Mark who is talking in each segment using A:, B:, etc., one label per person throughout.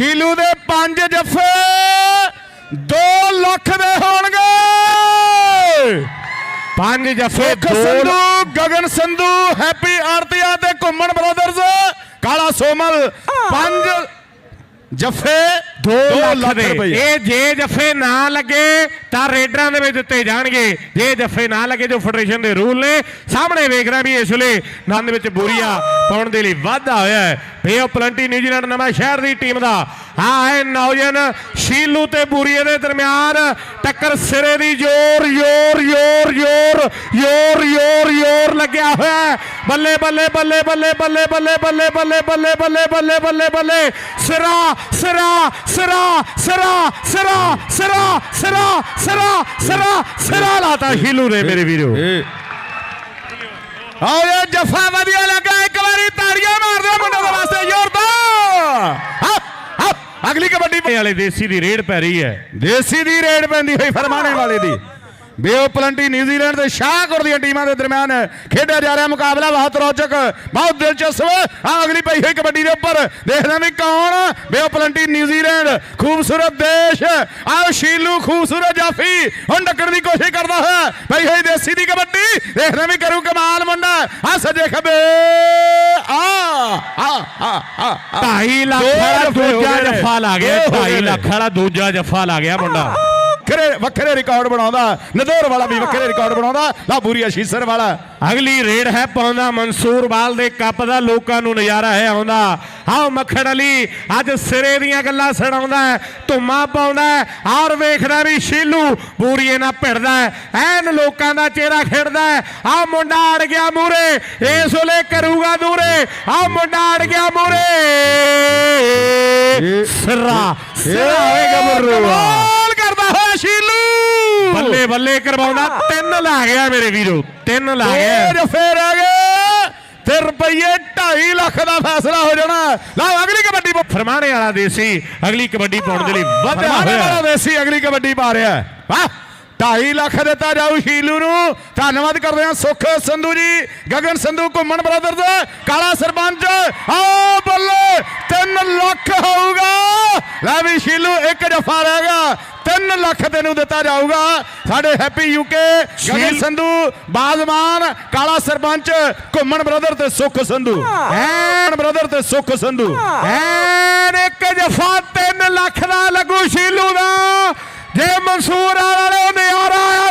A: ਸ਼ੀਲੂ ਦੇ ਪੰਜ ਜੱਫੇ 2 ਲੱਖ ਦੇ ਹੋਣਗੇ।
B: ਪੰਜ ਜਫੇ
A: ਸੁਖ ਸੰਧੂ ਗਗਨ ਸੰਧੂ ਹੈਪੀ ਆਰਤੀਆ ਤੇ ਘੁੰਮਣ ਬ੍ਰਦਰਜ਼ ਕਾਲਾ ਸੋਮਲ। ਪੰਜ ਜੱਫੇ
B: 2 ਲੱਖ ਦੇ
A: ਰੁਪਏ।
B: ਇਹ ਜੇ ਜਫੇ ਨਾ ਲੱਗੇ ਤਾਂ ਰੇਡਰਾਂ ਦੇ ਵਿੱਚ ਦਿੱਤੇ ਜਾਣਗੇ ਜੇ ਜਫੇ ਨਾ ਲੱਗੇ ਜੋ ਫੈਡਰੇਸ਼ਨ ਦੇ ਰੂਲ ਨੇ ਸਾਹਮਣੇ ਵੇਖ ਰਿਹਾ ਵੀ ਇਸ ਵੇਲੇ ਨੰਦ ਵਿੱਚ ਬੋਰੀਆ ਪਾਉਣ ਦੇ ਲਈ ਵਾਧਾ ਹੋਇਆ ਹੈ ਬੇ ਪਲੰਟੀ ਨਿਊਜ਼ੀਲੈਂਡ ਨਵਾਂ ਸ਼ਹਿਰ ਦੀ ਟੀਮ ਦਾ ਹਾਂ ਹੈ ਨੌਜਨ ਸ਼ੀਲੂ ਤੇ ਬੂਰੀਏ ਦੇ ਦਰਮਿਆਨ ਟੱਕਰ ਸਿਰੇ ਦੀ ਜ਼ੋਰ ਜ਼ੋਰ ਜ਼ੋਰ ਜ਼ੋਰ ਜ਼ੋਰ ਜ਼ੋਰ ਜ਼ੋਰ ਲੱਗਿਆ ਹੋਇਆ ਬੱਲੇ ਬੱਲੇ ਬੱਲੇ ਬੱਲੇ ਬੱਲੇ ਬੱਲੇ ਬੱਲੇ ਬੱਲੇ ਬੱਲੇ ਬੱਲੇ ਬੱਲੇ ਬੱਲੇ ਬੱਲੇ ਸਿਰਾ ਸਿਰਾ ਸਿਰਾ ਸਿਰਾ ਸਿਰਾ ਸਿਰਾ ਸਿਰਾ ਸਿਰਾ ਸਿਰਾ ਸਿਰਾ ਲਾਤਾ ਸ਼ੀਲੂ ਨੇ ਮੇਰੇ ਵੀਰੋ।
A: ਆਓ ਇਹ ਜੱਫਾ ਵਧੀਆ ਲੱਗਾ ਇੱਕ ਵਾਰੀ ਤਾੜੀਆਂ ਮਾਰ ਦਿਓ ਮੁੰਡੇ ਦੇ ਵਾਸਤੇ ਜ਼ੋਰਦਾਰ। ਅਗਲੀ ਕਬੱਡੀ
B: ਵਾਲੇ ਦੇਸੀ ਦੀ ਰੇਡ ਪੈ ਰਹੀ ਹੈ।
A: ਦੇਸੀ ਦੀ ਰੇਡ ਪੈਂਦੀ ਹੋਈ ਫਰਮਾਣੇ ਵਾਲੇ ਦੀ। ਬੇਓ ਪਲੰਟੀ ਨਿਊਜ਼ੀਲੈਂਡ ਤੇ ਸ਼ਾਹਕੋਟ ਦੀਆਂ ਟੀਮਾਂ ਦੇ ਦਰਮਿਆਨ ਖੇਡਿਆ ਜਾ ਰਿਹਾ ਮੁਕਾਬਲਾ ਬਹੁਤ ਰੌਚਕ ਬਹੁਤ ਦਿਲਚਸਪ। ਆ ਅਗਲੀ ਪਈ ਹੋਈ ਕਬੱਡੀ ਦੇ ਉੱਪਰ। ਦੇਖਦੇ ਵੀ ਕੌਣ ਬੇਓ ਪਲੰਟੀ ਨਿਊਜ਼ੀਲੈਂਡ। ਖੂਬਸੂਰਤ ਦੇਸ਼। ਆਓ ਸ਼ੀਲੂ ਖੂਬਸੂਰਤ ਜਾਫੀ ਹੁਣ ਟੱਕਣ ਦੀ ਕੋਸ਼ਿਸ਼ ਕਰਦਾ ਹੋਇਆ ਪਈ ਹੋਈ ਦੇਸੀ ਦੀ ਕਬੱਡੀ। ਦੇਖਦੇ ਵੀ ਕਰੂ ਕਮਾਲ ਮੁੰਡਾ। ਆ ਸੱਜੇ ਖੱਬੇ। ਆ ਆ ਆ ਆ
B: 2.5 ਲੱਖ ਵਾਲਾ ਦੂਜਾ। ਜੱਫਾ ਲਾ ਗਿਆ
A: ਦੋ ਹੋ ਗਏ
B: 2.5
A: ਨੇ।
B: ਲੱਖ ਵਾਲਾ ਦੂਜਾ ਜੱਫਾ ਲਾ ਗਿਆ ਮੁੰਡਾ।
A: ਵੱਖਰੇ ਵੱਖਰੇ ਰਿਕਾਰਡ ਬਣਾਉਂਦਾ ਨਦੌਰ ਵਾਲਾ ਵੀ ਵੱਖਰੇ ਰਿਕਾਰਡ ਬਣਾਉਂਦਾ ਲਾਬੂਰੀ ਅਸ਼ੀਸਰ ਵਾਲਾ।
B: ਅਗਲੀ ਰੇਡ ਹੈ ਪਾਉਂਦਾ ਮਨਸੂਰ ਬਾਲ ਦੇ ਕੱਪ ਦਾ ਲੋਕਾਂ ਨੂੰ ਨਜ਼ਾਰਾ ਹੈ ਆਉਂਦਾ। ਆਓ ਮੱਖਣ ਅਲੀ ਅੱਜ ਸਿਰੇ ਦੀਆਂ ਗੱਲਾਂ ਸੁਣਾਉਂਦਾ ਹੈ ਧੁੰਮਾ ਪਾਉਂਦਾ ਔਰ ਵੇਖਦਾ ਵੀ ਸ਼ੀਲੂ ਬੂਰੀਏ ਨਾਲ ਭਿੜਦਾ ਐਨ ਲੋਕਾਂ ਦਾ ਚਿਹਰਾ ਖਿੜਦਾ ਆ ਮੁੰਡਾ ਅੜ ਗਿਆ ਮੂਰੇ ਇਸ ਵੇਲੇ ਕਰੂਗਾ ਦੂਰੇ। ਆ ਮੁੰਡਾ ਅੜ ਗਿਆ ਮੂਰੇ ਸਿਰਾ ਸਿਰਾ ਹੋਏਗਾ ਮਰੂ
A: ਕਮਾਲ ਕਰਦਾ ਹੋਇਆ ਸ਼ੀਲੂ
B: ਬੱਲੇ ਬੱਲੇ ਕਰਵਾਉਂਦਾ। ਤਿੰਨ ਲਾ ਗਿਆ ਮੇਰੇ ਵੀਰੋ ਤਿੰਨ ਲਾ ਗਿਆ।
A: ਇਹ ਫੇਰ ਆ ਗਏ। ਤੇ ਰੁਪਈਏ 2.5 ਲੱਖ ਦਾ ਫੈਸਲਾ ਹੋ ਜਾਣਾ। ਲਓ ਅਗਲੀ ਕਬੱਡੀ
B: ਫਰਮਾਣੇ ਵਾਲਾ ਦੇਸੀ ਅਗਲੀ ਕਬੱਡੀ ਪਾਉਣ ਦੇ ਲਈ ਵਧਿਆ ਹੋਇਆ।
A: ਵਾਲਾ ਦੇਸੀ ਅਗਲੀ ਕਬੱਡੀ ਪਾ ਰਿਹਾ। ਵਾਹ! 2.5 ਲੱਖ ਦਿੱਤਾ ਜਾਊ ਸ਼ੀਲੂ ਨੂੰ। ਧੰਨਵਾਦ ਕਰਦੇ ਹਾਂ ਸੁਖ ਸੰਧੂ ਜੀ ਗਗਨ ਸੰਧੂ ਘੁੰਮਣ ਬ੍ਰਦਰਜ਼ ਕਾਲਾ ਸਰਪੰਚ। ਆਓ ਬੱਲੇ 3 ਲੱਖ ਹੋਊਗਾ। ਲੈ ਵੀ ਸ਼ੀਲੂ ਇੱਕ ਜਫਾ ਰਹਿ ਗਿਆ। 3 ਲੱਖ ਤੈਨੂੰ ਦਿੱਤਾ ਜਾਊਗਾ। ਸਾਡੇ ਹੈਪੀ ਯੂਕੇ ਗਗਨ ਸੰਧੂ ਬਾਜ਼ਮਾਨ ਕਾਲਾ ਸਰਪੰਚ ਘੁੰਮਣ ਬ੍ਰਦਰ ਤੇ ਸੁਖ ਸੰਧੂ। ਐਨ ਬ੍ਰਦਰ ਤੇ ਸੁਖ ਸੰਧੂ।
B: ਐਨ ਇੱਕ ਜਫਾ 3 ਲੱਖ ਦਾ ਲੱਗੂ ਸ਼ੀਲੂ ਦਾ। ਜੇ ਮਨਸੂਰ ਵਾਲੇ ਨਿਆਰਾ ਆਇਆ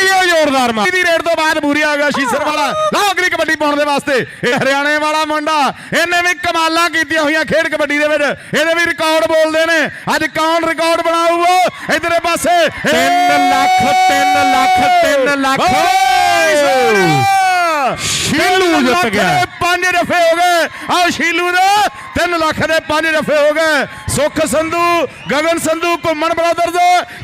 B: ਤਾੜੀਓ ਜ਼ੋਰਦਾਰ ਮਾਰ।
A: ਦੀ ਰੇਡ ਤੋਂ ਬਾਅਦ ਬੂਰੀ ਆ ਗਿਆ ਸ਼ੀਸਰ ਵਾਲਾ। ਲਓ ਅਗਲੀ ਕਬੱਡੀ ਪਾਉਣ ਦੇ ਵਾਸਤੇ। ਇਹ ਹਰਿਆਣੇ ਵਾਲਾ ਮੁੰਡਾ। ਇਹਨੇ ਵੀ ਕਮਾਲਾਂ ਕੀਤੀਆਂ ਹੋਈਆਂ ਖੇਡ ਕਬੱਡੀ ਦੇ ਵਿੱਚ। ਇਹਦੇ ਵੀ ਰਿਕਾਰਡ ਬੋਲਦੇ ਨੇ। ਅੱਜ ਕੌਣ ਰਿਕਾਰਡ ਬਣਾਊਗਾ? ਇਧਰੇ ਪਾਸੇ।
B: 3 ਲੱਖ 3 ਲੱਖ 3 ਲੱਖ। ਸ਼ੀਲੂ ਜਿੱਤ ਗਿਆ।
A: ਪੰਜ ਰਫੇ ਹੋ ਗਏ। ਆਹ ਸ਼ੀਲੂ ਦੇ 3 ਲੱਖ ਦੇ ਪੰਜ ਰਫੇ ਹੋ ਗਏ। ਸੁਖ ਸੰਧੂ ਗਗਨ ਸੰਧੂ ਘੁੰਮਣ ਬ੍ਰਦਰਜ਼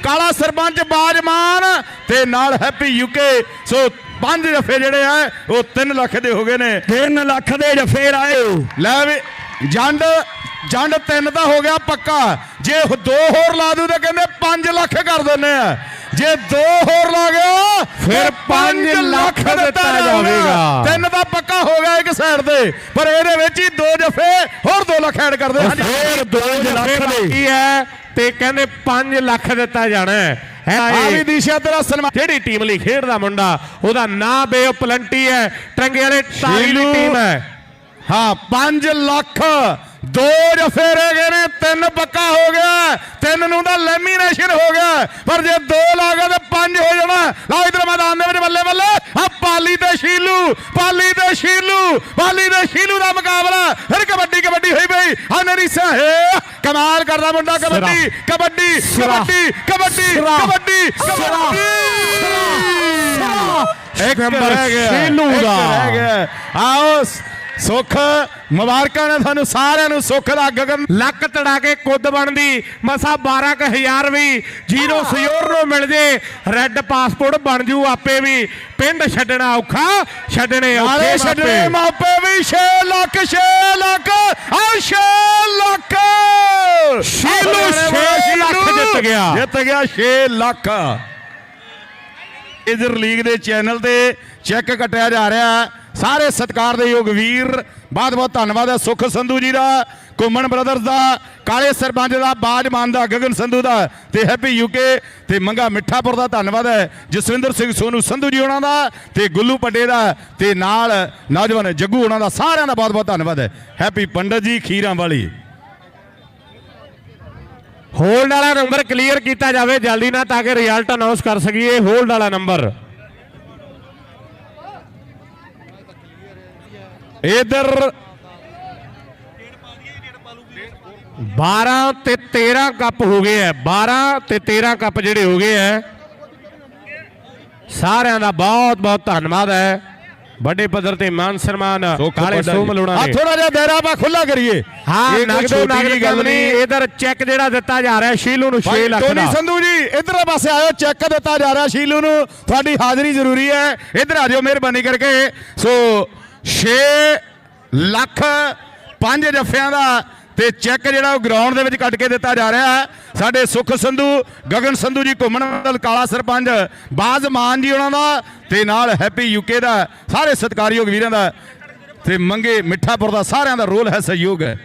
A: ਕਾਲਾ ਸਰਪੰਚ ਬਾਜਮਾਨ ਤੇ ਨਾਲ ਹੈਪੀ ਯੂਕੇ ਸੋ ਪੰਜ ਰਫੇ ਜਿਹੜੇ ਆ ਉਹ 3 ਲੱਖ ਦੇ ਹੋ ਗਏ ਨੇ।
B: 3 ਲੱਖ ਦੇ ਜਫੇ ਆਏ।
A: ਲੈ ਵੀ ਜੰਡ ਜੰਡ ਤਿੰਨ ਤਾਂ ਹੋ ਗਿਆ ਪੱਕਾ। ਜੇ ਦੋ ਹੋਰ ਲਾ ਦੂ ਤਾਂ ਕਹਿੰਦੇ 5 ਲੱਖ ਕਰ ਦਿੰਨੇ ਆ। ਜੇ ਦੋ ਹੋਰ ਲਾ ਗਿਆ
B: ਫਿਰ ਪੰਜ ਲੱਖ ਦਿੱਤਾ ਜਾਵੇਗਾ।
A: ਤਿੰਨ ਤਾਂ ਪੱਕਾ ਹੋ ਗਿਆ ਇੱਕ ਸਾਈਡ ਤੇ। ਪਰ ਇਹਦੇ ਵਿੱਚ ਹੀ ਦੋ ਜਫੇ ਹੋਰ 2 ਲੱਖ ਐਡ ਕਰਦੇ ਹਾਂ
B: ਫੇਰ 2 ਲੱਖ ਬਾਕੀ ਹੈ ਤੇ ਕਹਿੰਦੇ 5 ਲੱਖ ਦਿੱਤਾ ਜਾਣਾ ਹੈ।
A: ਆ ਵੀ ਦੀਸ਼ਾ ਤੇਰਾ ਸਨਮਾਨ
B: ਜਿਹੜੀ ਟੀਮ ਲਈ ਖੇਡਦਾ ਮੁੰਡਾ? ਉਹਦਾ ਨਾਂ ਬੇ ਪਲੰਟੀ ਹੈ। ਟਰੰਗੇ ਵਾਲੇ ਤਾਰੀ ਦੀ। ਟੀਮ ਹੈ।
A: ਹਾਂ 5 ਲੱਖ। ਦੋ ਜਫੇ ਰਹਿ ਗਏ ਨੇ ਤਿੰਨ ਪੱਕਾ ਹੋ ਗਿਆ। ਤਿੰਨ ਨੂੰ ਤਾਂ ਲੈਮੀਨੇਸ਼ਨ ਹੋ ਗਿਆ। ਪਰ ਜੇ ਦੋ ਲਾ ਗਿਆ ਤੇ ਪੰਜ ਹੋ ਜਾਣਾ। ਲਓ ਇਧਰ ਮੈਦਾਨ ਦੇ ਵਿੱਚ ਬੱਲੇ ਬੱਲੇ। ਆ ਪਾਲੀ ਤੇ ਸ਼ੀਲੂ ਪਾਲੀ ਤੇ ਸ਼ੀਲੂ ਪਾਲੀ ਤੇ ਸ਼ੀਲੂ ਦਾ ਮੁਕਾਬਲਾ। ਫਿਰ ਕਬੱਡੀ ਪਈ ਆ ਨਰੀਸਾ ਹੈ ਕਮਾਲ ਕਰਦਾ ਮੁੰਡਾ ਕਬੱਡੀ ਕਬੱਡੀ। ਕਬੱਡੀ ਕਬੱਡੀ। ਕਬੱਡੀ
B: ਇੱਕ ਨੰਬਰ
A: ਰਹਿ ਗਿਆ, ਇੱਕ
B: ਦਾ।
A: ਰਹਿ ਗਿਆ ਆਓ ਸੁੱਖ ਮੁਬਾਰਕਾਂ ਨੇ ਤੁਹਾਨੂੰ ਸਾਰਿਆਂ ਨੂੰ ਸੁੱਖ ਦਾ ਗਗਨ
B: ਲੱਕ ਤੜਾ ਕੇ ਕੁੱਦ ਬਣਦੀ ਮਸਾ 12000 ਵੀ ਜੀਰੋ ਸਿਓਰ ਨੂੰ ਮਿਲ ਜੇ ਰੈੱਡ ਪਾਸਪੋਰਟ ਬਣ ਜੂ ਆਪੇ ਵੀ ਪਿੰਡ ਛੱਡਣਾ ਔਖਾ ਛੱਡਣੇ ਔਖੇ
A: ਛੱਡਣੇ
B: ਮਾਪੇ।
A: ਵੀ 6 ਲੱਖ 6 ਲੱਖ 6 ਲੱਖ
B: ਸ਼ੀਲੂ ਜਿੱਤ ਗਿਆ।
A: ਜਿੱਤ ਗਿਆ 6 ਲੱਖ ਇਧਰ ਲੀਗ ਦੇ ਚੈਨਲ ਤੇ ਚੈੱਕ ਕੱਟਿਆ ਜਾ ਰਿਹਾ। ਸਾਰੇ ਸਤਿਕਾਰ ਦੇ ਯੋਗ ਵੀਰ ਬਹੁਤ ਬਹੁਤ ਧੰਨਵਾਦ ਹੈ ਸੁਖ ਸੰਧੂ ਜੀ ਦਾ ਘੁੰਮਣ ਬ੍ਰਦਰਸ ਦਾ ਕਾਲੇ ਸਰਪੰਚ ਦਾ ਬਾਜਮਾਨ ਦਾ ਗਗਨ ਸੰਧੂ ਦਾ ਤੇ ਹੈਪੀ ਯੂਕੇ ਤੇ ਮੰਗਾ ਮਿੱਠਾਪੁਰ ਦਾ ਧੰਨਵਾਦ ਹੈ। ਜਸਵਿੰਦਰ ਸਿੰਘ ਸੋਨੂ ਸੰਧੂ ਜੀ ਉਹਨਾਂ ਦਾ ਤੇ ਗੁੱਲੂ ਪੱਡੇ ਦਾ ਤੇ ਨਾਲ ਨੌਜਵਾਨ ਜੱਗੂ ਉਹਨਾਂ ਦਾ ਸਾਰਿਆਂ ਦਾ ਬਹੁਤ ਬਹੁਤ ਧੰਨਵਾਦ ਹੈ। ਹੈਪੀ ਪੰਡਤ ਜੀ ਖੀਰਾਂ ਵਾਲੀ
B: ਹੋਲਡ ਵਾਲਾ ਨੰਬਰ ਕਲੀਅਰ ਕੀਤਾ ਜਾਵੇ ਜਲਦੀ ਨਾਲ ਤਾਂ ਕਿ ਰਿਜ਼ਲਟ ਅਨਾਉਂਸ ਕਰ ਸਕੀਏ। ਹੋਲਡ ਵਾਲਾ ਨੰਬਰ
A: ਇਧਰ
B: 12 ਤੇ 13 ਕੱਪ ਹੋ ਗਏ ਐ 12 ਤੇ 13 ਕੱਪ ਜਿਹੜੇ ਹੋ ਗਏ ਐ ਸਾਰਿਆਂ ਦਾ ਬਹੁਤ ਬਹੁਤ ਧੰਨਵਾਦ ਹੈ ਵੱਡੇ ਪੱਧਰ ਤੇ ਮਾਨ ਸਨਮਾਨ ਕਾਲੇ ਸੋਮ ਲੋਣਾ
A: ਆ
B: ਨੇ
A: ਥੋੜਾ ਜਿਹਾ ਦਾਇਰਾ ਬਾ ਖੁੱਲਾ ਕਰੀਏ।
B: ਹਾਂ
A: ਇਹ ਕੋਈ
B: ਨਗਦੋ
A: ਜਿਹੀ
B: ਗੱਲ ਨਹੀਂ। ਇਧਰ ਚੈੱਕ ਜਿਹੜਾ ਦਿੱਤਾ ਜਾ ਰਿਹਾ ਸ਼ੀਲੂ ਨੂੰ 6
A: ਭਾਈ
B: ਲੱਖ
A: ਟੋਨੀ
B: ਦਾ।
A: ਸੰਧੂ ਜੀ ਇਧਰਲੇ ਪਾਸੇ ਆਇਓ ਚੈੱਕ ਦਿੱਤਾ ਜਾ ਰਿਹਾ ਸ਼ੀਲੂ ਨੂੰ। ਤੁਹਾਡੀ ਹਾਜ਼ਰੀ ਜ਼ਰੂਰੀ ਹੈ ਇਧਰ ਆ ਜਾਓ ਮਿਹਰਬਾਨੀ ਕਰਕੇ। ਸੋ 6 ਲੱਖ ਪੰਜ ਜੱਫਿਆਂ ਦਾ ਤੇ ਚੈੱਕ ਜਿਹੜਾ ਉਹ ਗਰਾਊਂਡ ਦੇ ਵਿੱਚ ਕੱਟ ਕੇ ਦਿੱਤਾ ਜਾ ਰਿਹਾ ਹੈ। ਸਾਡੇ ਸੁਖ ਸੰਧੂ, ਗਗਨ ਸੰਧੂ ਜੀ ਘੁੰਮਣ ਵਾਲ, ਕਾਲਾ ਸਰਪੰਚ, ਬਾਜ਼ ਮਾਨ ਜੀ ਉਹਨਾਂ ਦਾ, ਤੇ ਨਾਲ ਹੈਪੀ ਯੂਕੇ ਦਾ, ਸਾਰੇ ਸਤਿਕਾਰਯੋਗ ਵੀਰਾਂ ਦਾ, ਤੇ ਮੰਗੇ ਮਿੱਠਾਪੁਰ ਦਾ ਸਾਰਿਆਂ ਦਾ ਰੋਲ ਹੈ, ਸਹਿਯੋਗ ਹੈ।